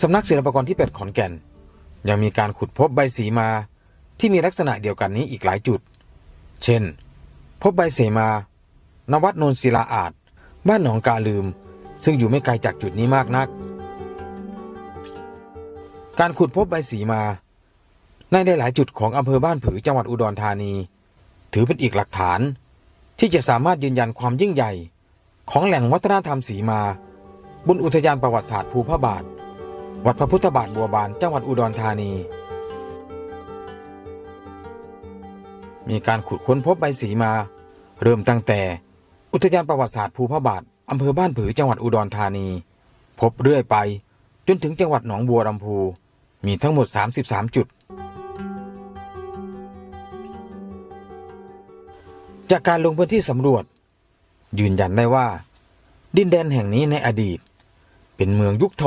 สำนักศิลปากรที่ 8 ขอนแก่น ยังมีการขุดพบใบสีมาที่มีลักษณะเดียวกันนี้อีกหลายจุด เช่น พบใบเสมา นวัดนนศิลาอาจ บ้านหนองกาลืม ซึ่งอยู่ไม่ไกลจากจุดนี้มากนัก การขุดพบใบสีมา ในหลายจุดของอำเภอบ้านผือจังหวัดอุดรธานี ถือเป็นอีกหลักฐาน ที่จะสามารถยืนยันความยิ่งใหญ่ ของแหล่งวัฒนธรรมสีมา บนอุทยานประวัติศาสตร์ภูพระบาท วัดพระพุทธบาทบัวบานจังหวัดอุดรธานี มีการขุดค้นพบใบสีมา เริ่มตั้งแต่ อุทยานประวัติศาสตร์ภูพระบาทอำเภอบ้านผือจังหวัดอุดรธานี พบเรื่อยไป จนถึงจังหวัดหนองบัวลำพูมีทั้งหมด 33 จุด จากการลงพื้นที่สำรวจ ยืนยันได้ว่า ดินแดนแห่งนี้ในอดีต เป็นเมืองยุคท